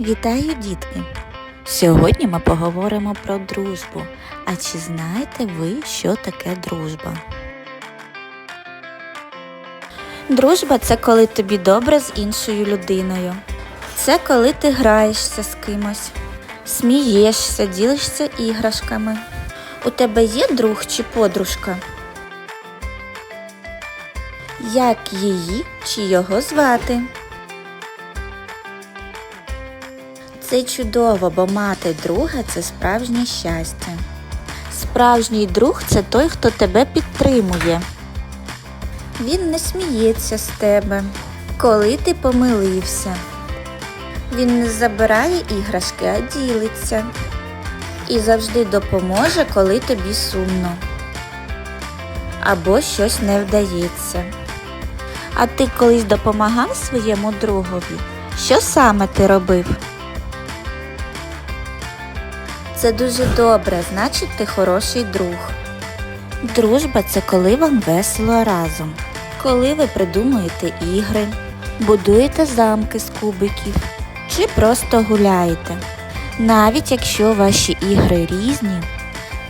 Вітаю, дітки! Сьогодні ми поговоримо про дружбу. А чи знаєте ви, що таке дружба? Дружба це коли тобі добре з іншою людиною. Це коли ти граєшся з кимось, смієшся, ділишся іграшками. У тебе є друг чи подружка? Як її чи його звати? Це чудово, бо мати друга це справжнє щастя. Справжній друг це той, хто тебе підтримує. Він не сміється з тебе, коли ти помилився. Він не забирає іграшки, а ділиться. І завжди допоможе, коли тобі сумно. Або щось не вдається. А ти колись допомагав своєму другові? Що саме ти робив? Це дуже добре, значить ти хороший друг. Дружба це коли вам весело разом, коли ви придумуєте ігри, будуєте замки з кубиків чи просто гуляєте. Навіть якщо ваші ігри різні,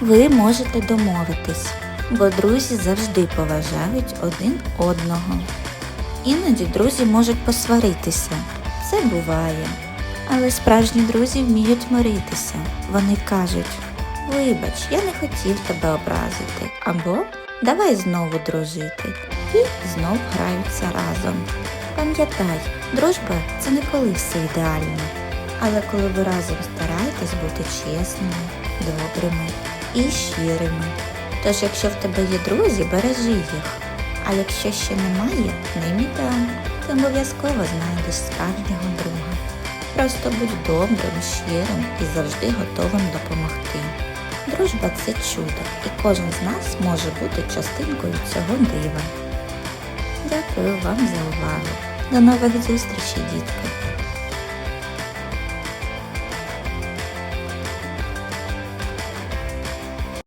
ви можете домовитись, бо друзі завжди поважають один одного. Іноді друзі можуть посваритися. Це буває. Але справжні друзі вміють миритися. Вони кажуть: Вибач, я не хотів тебе образити. Або давай знову дружити. І знов граються разом. Пам'ятай, дружба це не коли все ідеально. Але коли ви разом стараєтесь бути чесними, добрими і щирими. Тож, якщо в тебе є друзі, бережи їх. А якщо ще немає, не біда. Ти обов'язково знайдеш справжнього друга. Просто будь добрим, щирим і завжди готовим допомогти. Дружба це чудо, і кожен з нас може бути частинкою цього дива. Дякую вам за увагу. До нових зустрічей, дітки!